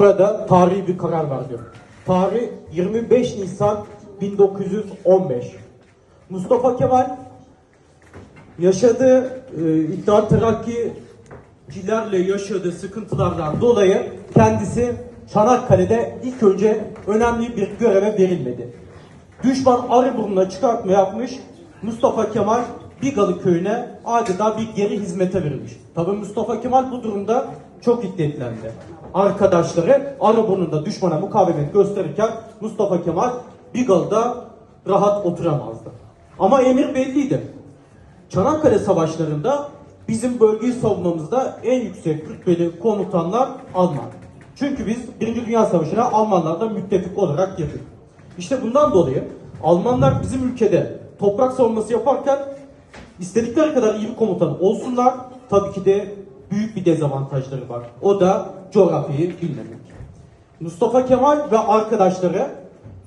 Burada tarihi bir karar verdi. Tarih 25 Nisan 1915. Mustafa Kemal yaşadığı e, İttihat Terakki'cilerle yaşadığı sıkıntılardan dolayı kendisi Çanakkale'de ilk önce önemli bir göreve verilmedi. Düşman Arıburnu'na çıkartma yapmış. Mustafa Kemal Bigalı köyüne adeta bir geri hizmete verilmiş. Tabi Mustafa Kemal bu durumda çok hiddetlendi. Arkadaşları Arıburnu'nda düşmana mukavemet gösterirken Mustafa Kemal Bigalı'da rahat oturamazdı. Ama emir belliydi. Çanakkale savaşlarında bizim bölgeyi savunmamızda en yüksek rütbeli komutanlar Alman. Çünkü biz Birinci Dünya Savaşı'na Almanlardan müttefik olarak girdik. İşte bundan dolayı Almanlar bizim ülkede toprak savunması yaparken istedikleri kadar iyi bir komutan olsunlar tabii ki de büyük bir dezavantajları var. O da coğrafyayı bilmemek. Mustafa Kemal ve arkadaşları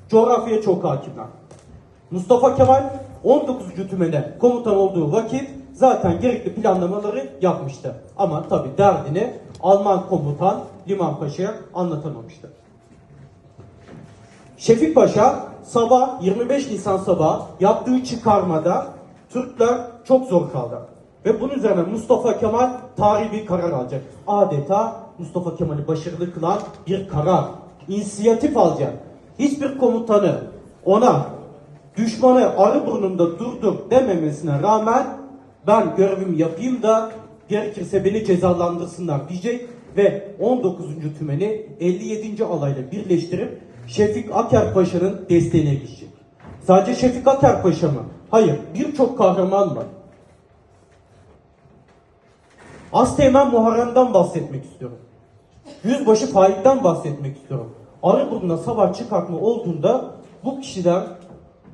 coğrafyaya çok hakimler. Mustafa Kemal 19. tümene komutan olduğu vakit zaten gerekli planlamaları yapmıştı. Ama tabi derdini Alman komutan Liman Paşa'ya anlatamamıştı. Şefik Paşa sabah 25 Nisan sabah yaptığı çıkarmada Türkler çok zor kaldı. Ve bunun üzerine Mustafa Kemal tarihi bir karar alacak. Adeta Mustafa Kemal'i başarılı kılan bir karar. İnisiyatif alacak. Hiçbir komutanı ona düşmanı arı burnunda durdur dememesine rağmen ben görevimi yapayım da gerekirse beni cezalandırsınlar diyecek ve 19. tümeni 57. alayla birleştirip Şefik Aker Paşa'nın desteğine geçecek. Sadece Şefik Aker Paşa mı? Hayır, birçok kahraman var. Asteğmen Muharrem'den bahsetmek istiyorum. Yüzbaşı Faik'ten bahsetmek istiyorum. Arıburnu'na savaş çıkartma olduğunda bu kişiler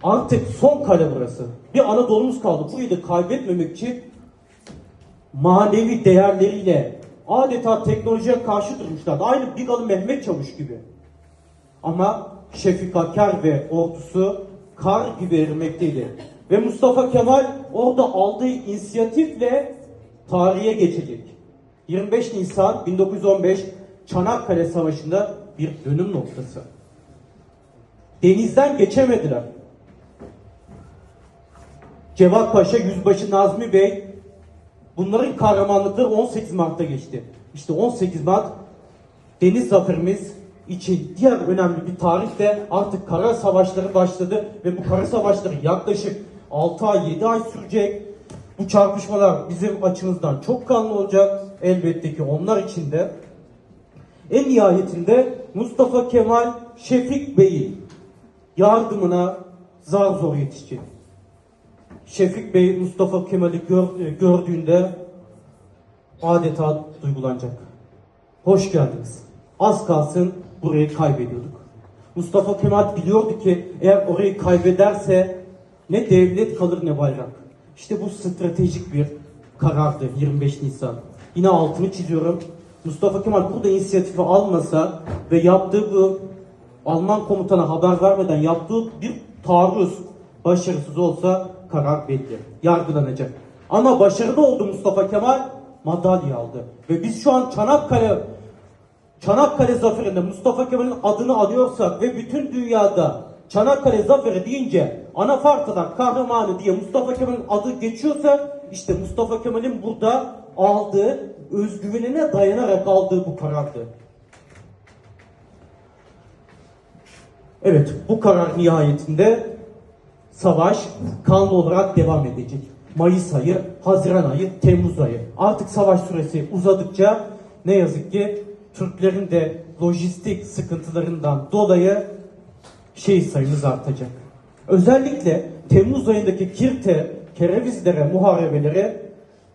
artık son kale burası. Bir Anadolu'muz kaldı. Burayı da kaybetmemek için manevi değerleriyle adeta teknolojiye karşı durmuşlardı. Aynı Bigalı Mehmet Çavuş gibi. Ama Şefik Aker ve ordusu kar gibi erimekteydi. Ve Mustafa Kemal orada aldığı inisiyatifle tarihe geçecek. 25 Nisan 1915 Çanakkale Savaşı'nda bir dönüm noktası. Denizden geçemediler. Cevat Paşa, Yüzbaşı Nazmi Bey bunların kahramanlıkları 18 Mart'ta geçti. İşte 18 Mart deniz zaferimiz için diğer önemli bir tarih de artık kara savaşları başladı ve bu kara savaşları yaklaşık 6 ay 7 ay sürecek. Bu çarpışmalar bizim açımızdan çok kanlı olacak. Elbette ki onlar için de. En nihayetinde Mustafa Kemal Şefik Bey'in yardımına zar zor yetişecek. Şefik Bey Mustafa Kemal'i e, gördüğünde adeta duygulanacak. Hoş geldiniz. Az kalsın burayı kaybediyorduk. Mustafa Kemal biliyordu ki eğer orayı kaybederse ne devlet kalır ne bayrak. İşte bu stratejik bir karardı 25 Nisan. Yine altını çiziyorum. Mustafa Kemal burada inisiyatifi almasa ve yaptığı bu Alman komutana haber vermeden yaptığı bir taarruz başarısız olsa karar belli. Yargılanacak. Ama başarılı oldu Mustafa Kemal madalya aldı. Ve biz şu an Çanakkale Çanakkale Zaferi'nde Mustafa Kemal'in adını alıyorsak ve bütün dünyada Çanakkale Zaferi deyince Anafartadan kahramanı diye Mustafa Kemal'in adı geçiyorsa işte Mustafa Kemal'in burada aldığı özgüvenine dayanarak aldığı bu karardı. Evet bu karar nihayetinde savaş kanlı olarak devam edecek. Mayıs ayı, Haziran ayı, Temmuz ayı. Artık savaş süresi uzadıkça ne yazık ki Türklerin de lojistik sıkıntılarından dolayı şehit sayımız artacak. Özellikle Temmuz ayındaki Kirte, Kerevizlere, muharebeleri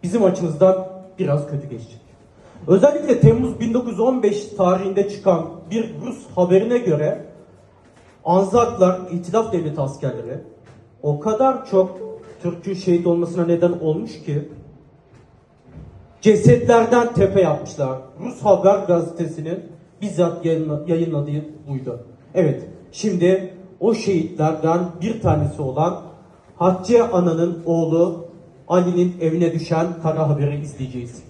bizim açımızdan biraz kötü geçecek. Özellikle Temmuz 1915 tarihinde çıkan bir Rus haberine göre Anzaklar, İtilaf Devleti askerleri o kadar çok Türk'ün şehit olmasına neden olmuş ki cesetlerden tepe yapmışlar. Rus Haber gazetesinin bizzat yayınla- yayınladığı buydu. Evet, şimdi o şehitlerden bir tanesi olan Hatice Ana'nın oğlu Ali'nin evine düşen kara haberi izleyeceğiz.